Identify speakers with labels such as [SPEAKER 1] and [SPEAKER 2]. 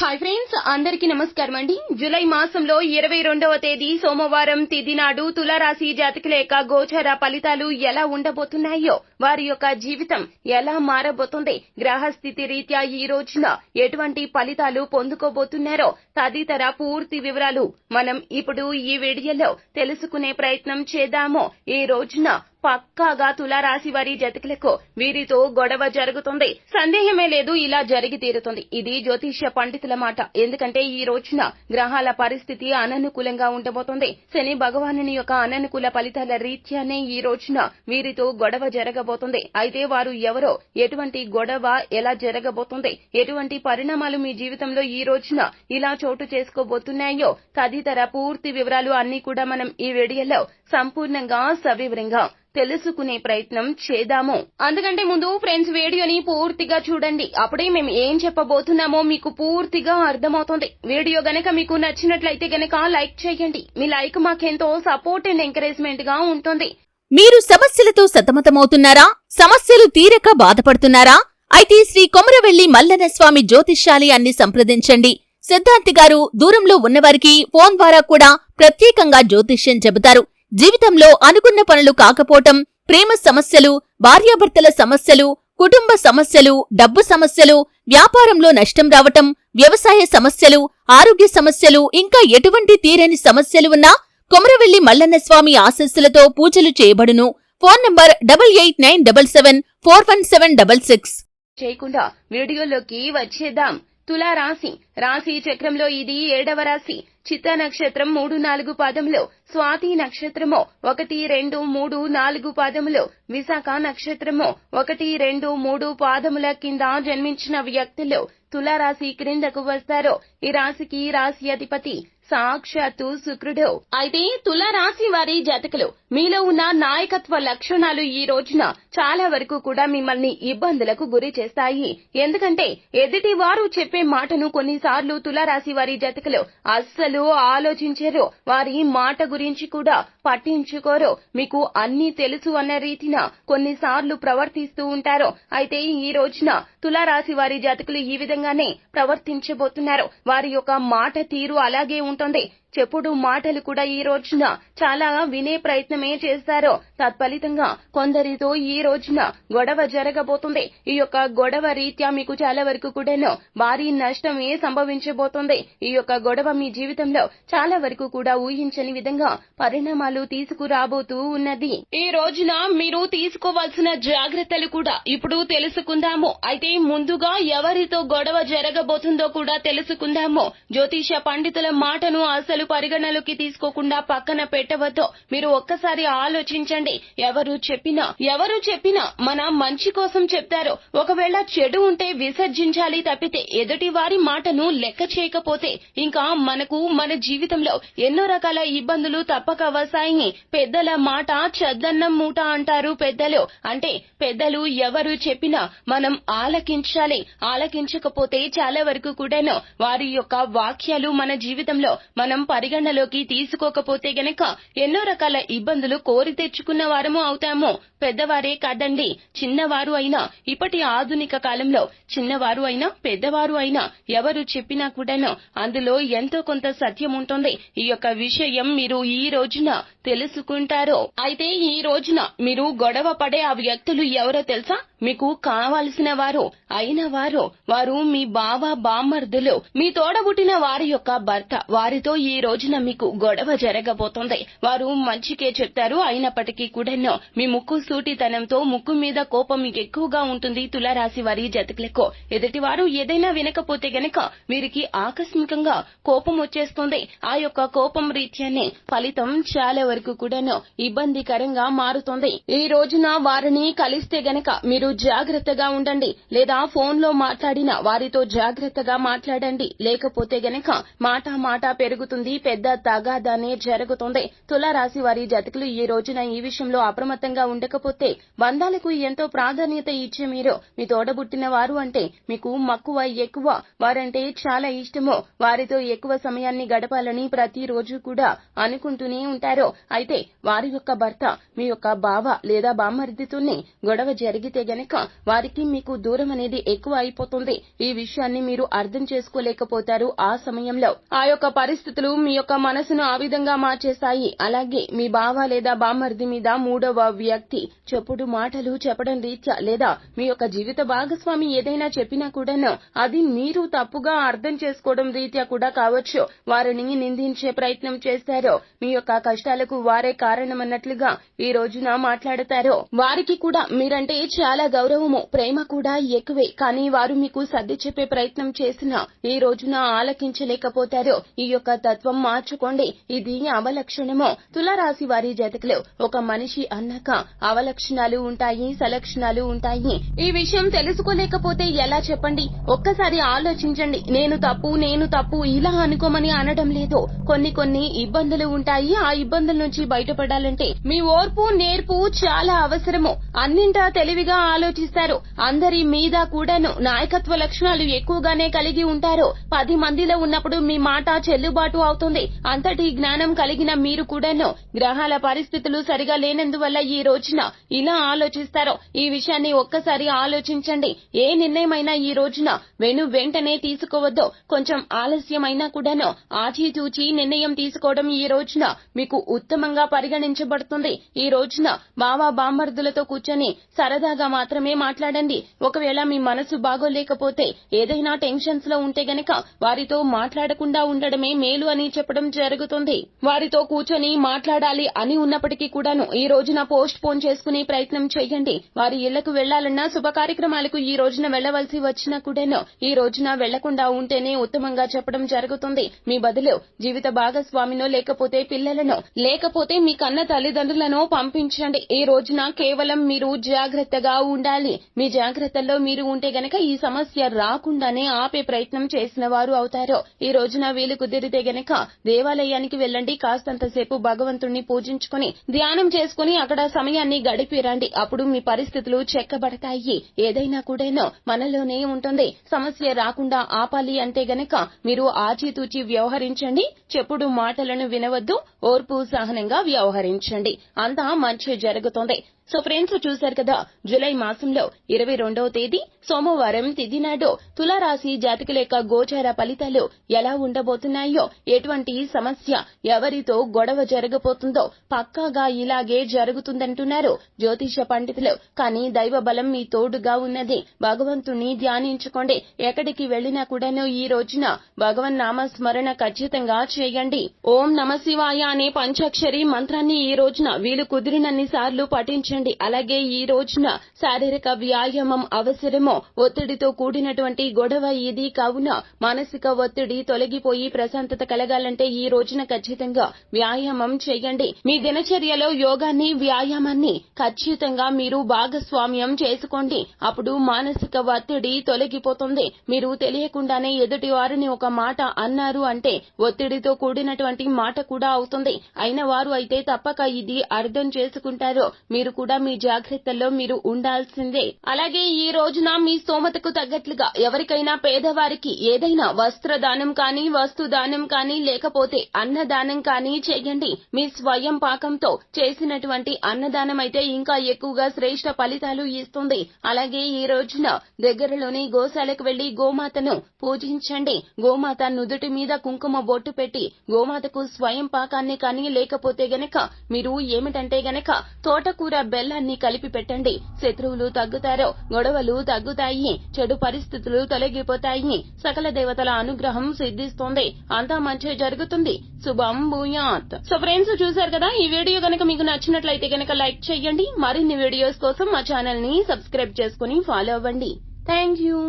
[SPEAKER 1] Hi friends అందరికీ నమస్కారం అండి. జూలై మాసంలో ఇరవై రెండవ తేదీ సోమవారం తిథి నాడు తులారాశి జాతకుల యొక్క గోచర ఫలితాలు ఎలా ఉండబోతున్నాయో వారి యొక్క జీవితం ఎలా మారబోతుంది గ్రహస్థితి రీత్యా ఈ రోజున ఎటువంటి ఫలితాలు పొందుకోబోతున్నారో తదితర పూర్తి వివరాలు మనం ఇప్పుడు ఈ వీడియోలో తెలుసుకునే ప్రయత్నం చేద్దాము. ఈ రోజున పక్కాగా తులారాశి వారి జతకులకు వీరితో గొడవ జరుగుతుంది. సందేహమే లేదు ఇలా జరిగి తీరుతుంది. ఇది జ్యోతిష్య పండితుల మాట. ఎందుకంటే ఈ రోజున గ్రహాల పరిస్థితి అననుకూలంగా ఉండబోతుంది. శని భగవాను యొక్క అననుకూల ఫలితాల రీత్యానే ఈ రోజున వీరితో గొడవ జరగబోతుంది. అయితే వారు ఎవరో ఎటువంటి గొడవ ఎలా జరగబోతుంది ఎటువంటి పరిణామాలు మీ జీవితంలో ఈ రోజున ఇలా చోటు చేసుకోబోతున్నాయో తదితర పూర్తి వివరాలు అన్ని కూడా మనం ఈ వీడియోలో సంపూర్ణంగా సవివరంగా తెలుసుకునే ప్రయత్నం చేద్దాము. అందుకంటే ముందు ఫ్రెండ్స్ వీడియోని పూర్తిగా చూడండి. అప్పుడే మేము ఏం చెప్పబోతున్నామో మీకు పూర్తిగా అర్థమవుతుంది. వీడియో గనక మీకు నచ్చినట్లయితే గనక లైక్ చేయండి. మీ లైక్ మాకెంతో సపోర్ట్ అండ్ ఎంకరేజ్మెంట్గా ఉంటుంది.
[SPEAKER 2] మీరు సమస్యలతో సతమతమవుతున్నారా? సమస్యలు తీరక బాధపడుతున్నారా? అయితే శ్రీ కొమరవెల్లి మల్లన స్వామి జ్యోతిష్యాలయాన్ని సంప్రదించండి. సిద్ధాంతి గారు దూరంలో ఉన్నవారికి ఫోన్ ద్వారా కూడా ప్రత్యేకంగా జ్యోతిష్యం చెబుతారు. జీవితంలో అనుకున్న పనులు కాకపోవటం ప్రేమ సమస్యలు భార్యాభర్తల సమస్యలు కుటుంబ సమస్యలు డబ్బు సమస్యలు వ్యాపారంలో నష్టం రావటం వ్యవసాయ సమస్యలు ఆరోగ్య సమస్యలు ఇంకా ఎటువంటి తీరని సమస్యలు ఉన్నా కొమరవెల్లి మల్లన్న స్వామి ఆశస్సులతో పూజలు చేయబడును. Phone number double eight nine double seven four one seven double six.
[SPEAKER 1] చేయకుండా వీడియోలోకి వచ్చేద్దాం. తులా రాశి రాశి చక్రంలో ఇది ఏడవ రాశి. చిత్తా నక్షత్రం మూడు నాలుగు పాదములో స్వాతి నక్షత్రము ఒకటి రెండు మూడు నాలుగు పాదములు విశాఖ నక్షత్రము ఒకటి రెండు మూడు పాదముల కింద జన్మించిన వ్యక్తులు తులారాశి క్రిందకు వస్తారు. ఈ రాశికి రాశి అధిపతి సాక్షాత్తు శుక్రుడు అయితే తుల రాశి వారి జాతకులు మీలో ఉన్న నాయకత్వ లక్షణాలు ఈ రోజున చాలా వరకు కూడా మిమ్మల్ని ఇబ్బందులకు గురి చేస్తాయి. ఎందుకంటే ఎదుటి వారు చెప్పే మాటను కొన్నిసార్లు తులారాశి వారి జతకులు అస్సలు ఆలోచించరు. వారి మాట గురించి కూడా పట్టించుకోరు. మీకు అన్ని తెలుసు అన్న రీతిన కొన్నిసార్లు ప్రవర్తిస్తూ ఉంటారు. అయితే ఈ రోజున తులారాశి వారి జాతకులు ఈ విధంగానే ప్రవర్తించబోతున్నారు. వారి యొక్క మాట తీరు అలాగే ఉంటుంది 端队 చెప్పుడు మాటలు కూడా ఈ రోజున చాలా వినే ప్రయత్నమే చేస్తారు. తత్ఫలితంగా కొందరితో ఈ రోజున గొడవ జరగబోతుంది. ఈ యొక్క గొడవ రీత్యా మీకు చాలా వరకు కూడాను భారీ నష్టమే సంభవించబోతుంది. ఈ యొక్క గొడవ మీ జీవితంలో చాలా వరకు కూడా ఊహించని విధంగా పరిణామాలు తీసుకురాబోతూ ఉన్నది. ఈ రోజున మీరు తీసుకోవాల్సిన జాగ్రత్తలు కూడా ఇప్పుడు తెలుసుకుందాము. అయితే ముందుగా ఎవరితో గొడవ జరగబోతుందో కూడా తెలుసుకుందాము. జ్యోతిష పండితుల మాటను అసలు పరిగణలోకి తీసుకోకుండా పక్కన పెట్టవద్దో. మీరు ఒక్కసారి ఆలోచించండి. ఎవరు చెప్పినా ఎవరు చెప్పినా మన మంచి కోసం చెప్తారు. ఒకవేళ చెడు ఉంటే విసర్జించాలి తప్పితే ఎదుటి వారి మాటను లెక్క చేయకపోతే ఇంకా మనకు మన జీవితంలో ఎన్నో రకాల ఇబ్బందులు తప్పక వస్తాయి. పెద్దల మాట చెద్దన్నం మూట అంటారు పెద్దలు. అంటే పెద్దలు ఎవరు చెప్పినా మనం ఆలకించాలి. ఆలకించకపోతే చాలా వరకు కూడాను వారి యొక్క వాక్యాలు మన జీవితంలో మనం పరిగణలోకి తీసుకోకపోతే గనక ఎన్నో రకాల ఇబ్బందులు కోరి తెచ్చుకున్న వారము అవుతాము. పెద్దవారే కాదండి. చిన్నవారు అయినా ఇప్పటి ఆధునిక కాలంలో చిన్నవారు అయినా పెద్దవారు అయినా ఎవరు చెప్పినా కూడాను అందులో ఎంతో కొంత సత్యం ఉంటుంది. ఈ యొక్క విషయం మీరు ఈ రోజున తెలుసుకుంటారు. అయితే ఈ రోజున మీరు గొడవ పడే ఆ వ్యక్తులు ఎవరో తెలుసా? మీకు కావలసిన వారు అయిన వారు వారు మీ బావ బామ్మర్దులు మీ తోడబుట్టిన వారి యొక్క భర్త. వారితో ఈ రోజున మీకు గొడవ జరగబోతోంది. వారు మంచికే చెప్తారు అయినప్పటికీ కూడాను మీ ముక్కు సూటితనంతో ముక్కు మీద కోపం మీకు ఎక్కువగా ఉంటుంది తులారాశి వారి జతకులకు. ఎదుటివారు ఏదైనా వినకపోతే గనక వీరికి ఆకస్మికంగా కోపం వచ్చేస్తుంది. ఆ యొక్క కోపం రీత్యానే ఫలితం చాలా వరకు కూడాను ఇబ్బందికరంగా మారుతుంది. ఈ రోజున వారిని కలిస్తే గనక మీరు జాగ్రత్తగా ఉండండి లేదా ఫోన్లో మాట్లాడిన వారితో జాగ్రత్తగా మాట్లాడండి. లేకపోతే గనక మాట మాట పెరుగుతుంది పెద్ద తగాదానే జరుగుతుంది. తులారాశి వారి జతకులు ఈ రోజున ఈ విషయంలో అప్రమత్తంగా ఉండకపోతే బంధాలకు ఎంతో ప్రాధాన్యత ఇచ్చే మీరు. మీ తోడబుట్టిన వారు అంటే మీకు మక్కువ ఎక్కువ. వారంటే చాలా ఇష్టము. వారితో ఎక్కువ సమయాన్ని గడపాలని ప్రతిరోజు కూడా అనుకుంటూనే ఉంటారు. అయితే వారి యొక్క భర్త మీ యొక్క బావ లేదా బామ్మర్దితోనే గొడవ జరిగితే గనక వారికి మీకు దూరం అనేది ఎక్కువ అయిపోతుంది. ఈ విషయాన్ని మీరు అర్థం చేసుకోలేకపోతారు ఆ సమయంలో. ఆ యొక్క పరిస్థితులు మీ యొక్క మనసును ఆ విధంగా మార్చేస్తాయి అలాగే మీ బావ లేదా బామర్ది మీద మూడవ వ్యక్తి చెప్పుడు మాటలు చెప్పడం రీత్యా లేదా మీ యొక్క జీవిత భాగస్వామి ఏదైనా చెప్పినా కూడాను అది మీరు తప్పుగా అర్థం చేసుకోవడం రీత్యా కూడా కావచ్చు. వారిని నిందించే ప్రయత్నం చేశారో మీ యొక్క కష్టాలకు వారే కారణమన్నట్లుగా ఈ రోజున మాట్లాడతారో. వారికి కూడా మీరంటే చాలా గౌరవము ప్రేమ కూడా ఎక్కువే. కానీ వారు మీకు సర్ది చెప్పే ప్రయత్నం చేసినా ఈ రోజున ఆలకించలేకపోతారో. ఈ యొక్క తత్వం మార్చుకోండి. ఇది అవలక్షణము. తులారాశి వారి జాతకులు ఒక మనిషి అన్నాక అవలక్షణాలు ఉంటాయి సలక్షణాలు ఉంటాయి. ఈ విషయం తెలుసుకోలేకపోతే ఎలా చెప్పండి? ఒక్కసారి ఆలోచించండి. నేను తప్పు నేను తప్పు ఇలా అనుకోమని అనడం లేదు. కొన్ని కొన్ని ఇబ్బందులు ఉంటాయి. ఆ ఇబ్బందుల నుంచి బయటపడాలంటే మీ ఓర్పు నేర్పు చాలా అవసరము. అన్నింటా తెలివిగా ఆలోచిస్తారు. అందరి మీద కూడాను నాయకత్వ లక్షణాలు ఎక్కువగానే కలిగి ఉంటారు. పది మందిలో ఉన్నప్పుడు మీ మాట చెల్లుబాటు అవుతుంది. అంతటి జ్ఞానం కలిగిన మీరు కూడాను గ్రహాల పరిస్థితులు సరిగా లేనందువల్ల ఈ రోజున ఇలా ఆలోచిస్తారో ఈ విషయాన్ని ఒక్కసారి ఆలోచించండి. ఏ నిర్ణయమైనా ఈ రోజున వెను వెంటనే తీసుకోవద్దు. కొంచెం ఆలస్యమైనా కూడాను ఆచితూచి నిర్ణయం తీసుకోవడం ఈ రోజున మీకు ఉత్తమంగా పరిగణించబడుతుంది. ఈ రోజున బావా బామ్మర్దులతో కూర్చొని సరదాగా మాత్రమే మాట్లాడండి. ఒకవేళ మీ మనసు బాగోలేకపోతే ఏదైనా టెన్షన్స్లో ఉంటే గనక వారితో మాట్లాడకుండా ఉండడమే మేలు అని చెప్పడం జరుగుతుంది. వారితో కూర్చొని మాట్లాడాలి అని ఉన్నప్పటికీ కూడాను ఈ రోజున పోస్ట్ పోన్ చేసుకునే ప్రయత్నం చేయండి. వారి ఇళ్ళకు వెళ్ళాలన్నా శుభ కార్యక్రమాలకు ఈ రోజున వెళ్ళవలసి వచ్చినా కూడాను ఈ రోజున వెళ్ళకుండా ఉంటేనే ఉత్తమంగా చెప్పడం జరుగుతుంది. మీ బదులు జీవిత భాగస్వామినో లేకపోతే పిల్లలను లేకపోతే మీ కన్న తల్లిదండ్రులను పంపించండి. ఈ రోజున కేవలం మీరు జాగ్రత్తగా ఉండాలి. మీ జాగ్రత్తల్లో మీరు ఉంటే గనక ఈ సమస్య రాకుండానే ఆపే ప్రయత్నం చేసిన వారు అవుతారు. ఈ రోజున వీలు కుదిరితే గనక దేవాలయానికి వెళ్ళండి. కాస్తంతసేపు భగవంతుణ్ణి పూజించుకొని ధ్యానం చేసుకుని అక్కడ సమయాన్ని గడిపిరండి అప్పుడు మీ పరిస్థితులు చెక్కబడతాయి. ఏదైనా కూడాను మనలోనే ఉంటుంది. సమస్య రాకుండా ఆపాలి అంటే గనక మీరు ఆచితూచి వ్యవహరించండి. చెప్పుడు మాటలను వినవద్దు. ఓర్పు సహనంగా వ్యవహరించండి. అంతా మంచి జరుగుతుంది. సో ఫ్రెండ్స్ చూశారు కదా జులై మాసంలో ఇరవై రెండవ తేదీ సోమవారం తిథి నాడు తులారాశి జాతకుల యొక్క గోచార ఫలితాలు ఎలా ఉండబోతున్నాయో ఎటువంటి సమస్య ఎవరితో గొడవ జరగబోతుందో పక్కాగా ఇలాగే జరుగుతుందంటున్నారు జ్యోతిష పండితులు. కానీ దైవ బలం మీ తోడుగా ఉన్నది. భగవంతుని ధ్యానించుకోండి. ఎక్కడికి వెళ్ళినా కూడాను ఈ రోజున భగవన్ నామ స్మరణ ఖచ్చితంగా చేయండి. ఓం నమ శివాయ అనే పంచాక్షరి మంత్రాన్ని ఈ రోజున వీలు కుదిరినన్ని సార్లు పఠించండి. అలాగే ఈ రోజున శారీరక వ్యాయామం అవసరమో ఒత్తిడితో కూడినటువంటి గొడవ ఇది. కావున మానసిక ఒత్తిడి తొలగిపోయి ప్రశాంతత కలగాలంటే ఈ రోజున ఖచ్చితంగా వ్యాయామం చేయండి. మీ దినచర్యలో యోగాన్ని వ్యాయామాన్ని ఖచ్చితంగా మీరు భాగస్వామ్యం చేసుకోండి. అప్పుడు మానసిక ఒత్తిడి తొలగిపోతుంది. మీరు తెలియకుండానే ఎదుటి వారిని ఒక మాట అన్నారు అంటే ఒత్తిడితో కూడినటువంటి మాట కూడా అవుతుంది. అయిన వారు అయితే తప్పక ఇది అర్థం చేసుకుంటారు. మీరు కూడా మీ జాగ్రత్తల్లో మీరు ఉండాల్సిందే. అలాగే ఈ రోజున మీ స్తోమతకు తగ్గట్లుగా ఎవరికైనా పేదవారికి ఏదైనా వస్త్రదానం కానీ వస్తు దానం కానీ లేకపోతే అన్నదానం కానీ చేయండి. మీ స్వయం పాకంతో చేసినటువంటి అన్నదానం అయితే ఇంకా ఎక్కువగా శ్రేష్ట ఫలితాలు ఇస్తుంది. అలాగే ఈ రోజున దగ్గరలోని గోశాలకు వెళ్ళి గోమాతను పూజించండి. గోమాత నుదుటి మీద కుంకుమ బొట్టు పెట్టి గోమాతకు స్వయం పాకాన్ని కానీ లేకపోతే గనక మీరు ఏమిటంటే గనక తోటకూర బెల్లాన్ని కలిపి పెట్టండి. శత్రువులు తగ్గుతారో గొడవలు తగ్గుతాయి చెడు పరిస్థితులు తొలగిపోతాయి. సకల దేవతల అనుగ్రహం సిద్ధిస్తుంది. అంతా మంచి జరుగుతుంది. శుభం భూయాత్. సో ఫ్రెండ్స్ చూసారు కదా ఈ వీడియో గనక మీకు నచ్చినట్లయితే గనక లైక్ చేయండి. మరిన్ని వీడియోస్ కోసం మా ఛానల్ని సబ్స్క్రైబ్ చేసుకుని ఫాలో అవ్వండి. Thank you